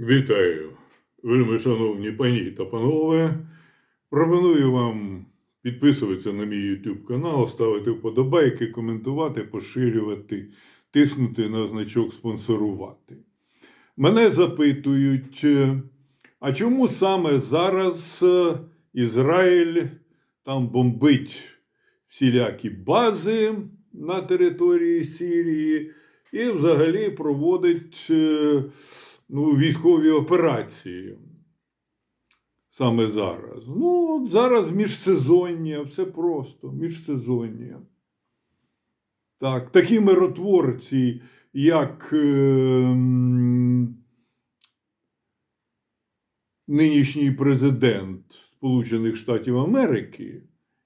Вітаю, вельми шановні пані та панове. Пропоную вам підписуватися на мій YouTube канал, ставити вподобайки, коментувати, поширювати, тиснути на значок спонсорувати. Мене запитують, е, а чому саме зараз е, Ізраїль там бомбить всілякі бази на території Сирії і взагалі проводить е, ну, військові операції саме зараз. Ну, от зараз міжсезоння, все просто, міжсезоння. Так, такі миротворці, як е, нинішній президент Сполучених Штатів Америки,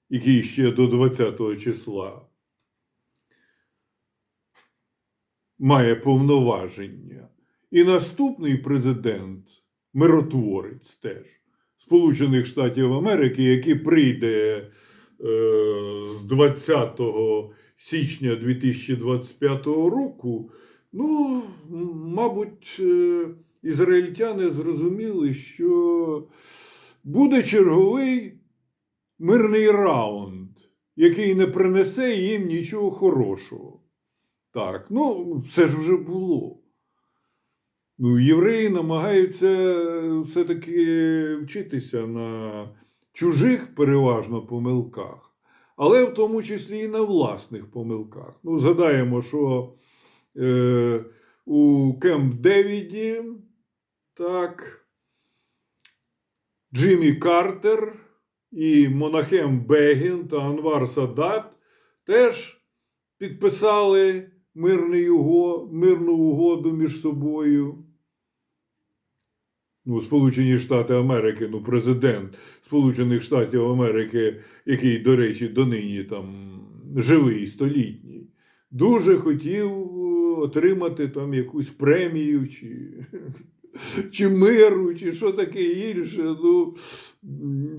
який ще до 20 числа має повноваження. І наступний президент, миротворець теж Сполучених Штатів Америки, який прийде е, з 20 січня 2025 року, ну, мабуть, е, ізраїльтяни зрозуміли, що буде черговий мирний раунд, який не принесе їм нічого хорошого. Так, ну, все ж вже було. Ну, євреї намагаються все-таки вчитися на чужих переважно помилках, але в тому числі і на власних помилках. Ну, згадаємо, що е, у Кемп Девіді так, Джиммі Картер і Монахем Бегін та Анвар Садат теж підписали мирну угоду між собою. Ну, Сполучені Штати Америки, ну, президент Сполучених Штатів Америки, який, до речі, донині там живий, столітній, дуже хотів е, отримати там якусь премію чи, чи миру, чи що таке інше. Ну,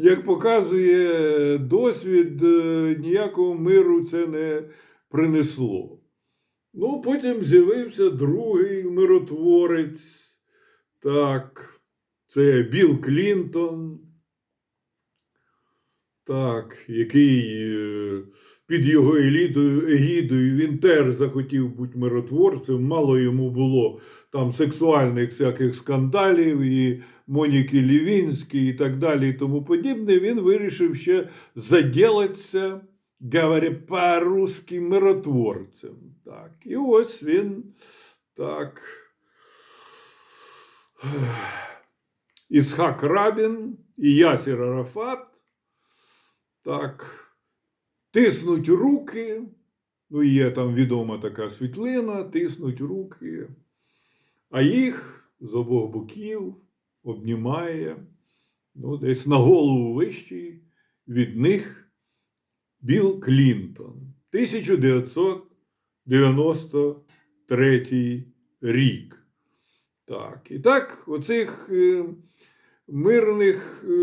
як показує досвід, е, ніякого миру це не принесло. Ну, потім з'явився другий миротворець. Так, це Білл Клінтон. Так, який е, під його елітою, егідою він теж захотів бути миротворцем. Мало йому було там сексуальних всяких скандалів, і Моніки Лівінській, і так далі, і тому подібне. Він вирішив ще заділатися, говоря по-русски, миротворцем. Так, і ось він так. Ісхак Рабін і Ясір Арафат так, тиснуть руки. Ну, є там відома така світлина, тиснуть руки, а їх з обох боків обнімає ну, десь на голову вищий від них Білл Клінтон. 1993 рік. Так, і так, оцих е, мирних е,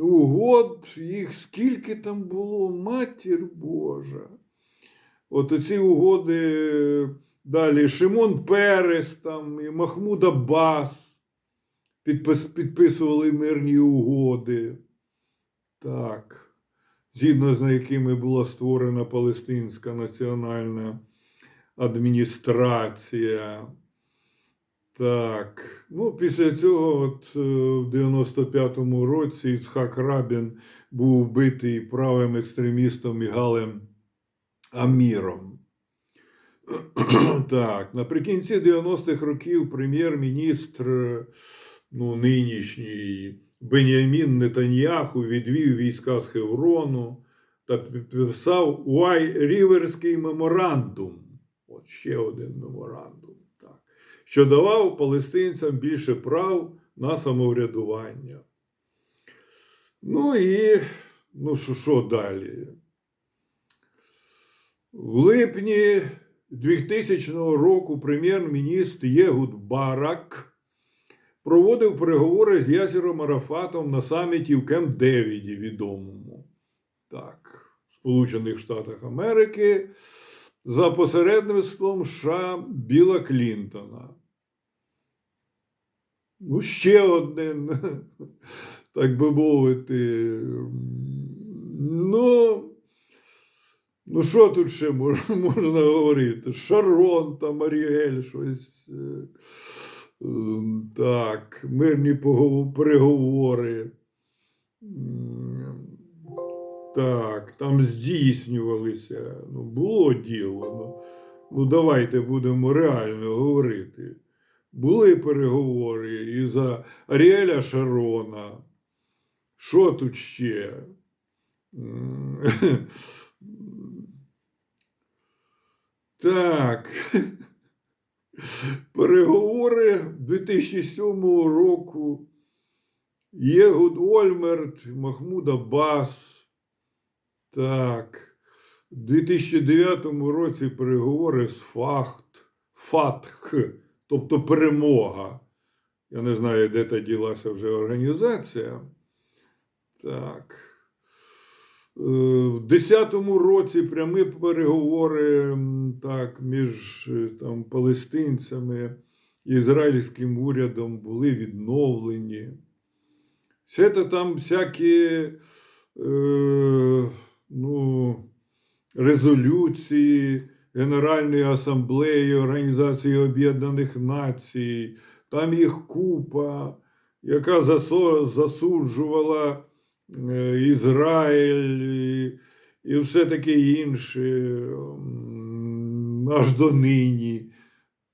угод, їх скільки там було, матір Божа. От оці угоди далі Шимон Перес там, і Махмуд Аббас підпис, підписували мирні угоди. Так, згідно з якими була створена Палестинська національна адміністрація. Так, ну після цього, от е, в 95-му році, Іцхак Рабін був вбитий правим екстремістом Ігалем Аміром. Так, наприкінці 90-х років прем'єр-міністр, ну, нинішній Бенямін Нетаньяху відвів війська з Хеврону та підписав Уай-Ріверський меморандум. От ще один меморандум. Що давав палестинцям більше прав на самоврядування. Ну і ну що, що далі? В липні 2000 року прем'єр-міністр Єгуд Барак проводив переговори з Ясіром Арафатом на саміті в Кемп Девіді відомому. Так, в Сполучених Штатах Америки за посередництвом США Біла Клінтона. Ну, ще один, так би мовити. Ну, ну що тут ще мож- можна говорити? Шарон там, Аріель, щось. е, ем, Так, мирні переговори. Так, там здійснювалися. Ну, було діло. Ну, ну давайте будемо реально говорити. Були переговори і за Аріеля Шарона. Що тут ще? Так. Переговори 2007 року. Єгуд Ольмерт, Махмуд Аббас. Так. У 2009 році переговори з Фахт, ФАТХ, тобто перемога. Я не знаю, де та ділася вже організація. Так. Е, В 10-му році прямі переговори так, між е, там, палестинцями і ізраїльським урядом були відновлені. Все це там всякі е, ну, резолюції Генеральної асамблеї Організації Об'єднаних Націй, там їх купа, яка засуджувала е, Ізраїль і, і все таке інше, аж до нині.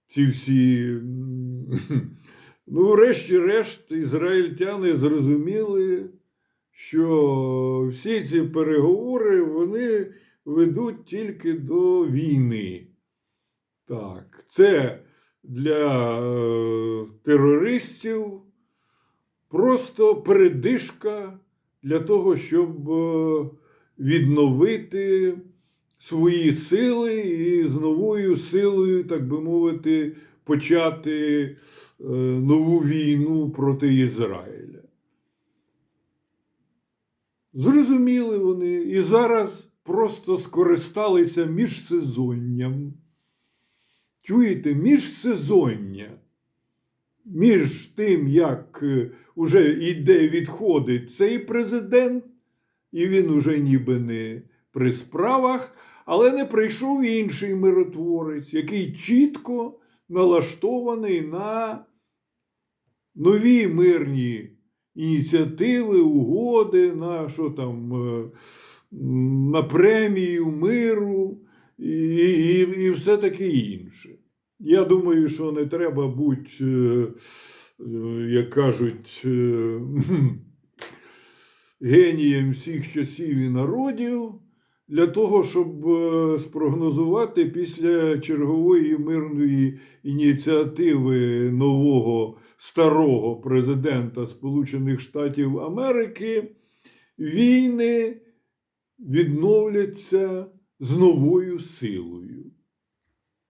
Ці всі. Ну, врешті-решт, ізраїльтяни зрозуміли, що всі ці переговори вони ведуть тільки до війни. Так, це для е, терористів просто передишка для того, щоб е, відновити свої сили і з новою силою, так би мовити, почати е, нову війну проти Ізраїля. Зрозуміли вони і зараз просто скористалися міжсезонням. Чуєте, міжсезоння. Між тим, як е, уже йде, відходить цей президент, і він уже ніби не при справах, але не прийшов інший миротворець, який чітко налаштований на нові мирні ініціативи, угоди, на що там, е, на премію миру і, і, і все таке інше. Я думаю, що не треба бути, е, як кажуть, е, генієм всіх часів і народів для того, щоб спрогнозувати після чергової мирної ініціативи нового старого президента Сполучених Штатів Америки війни відновляться з новою силою.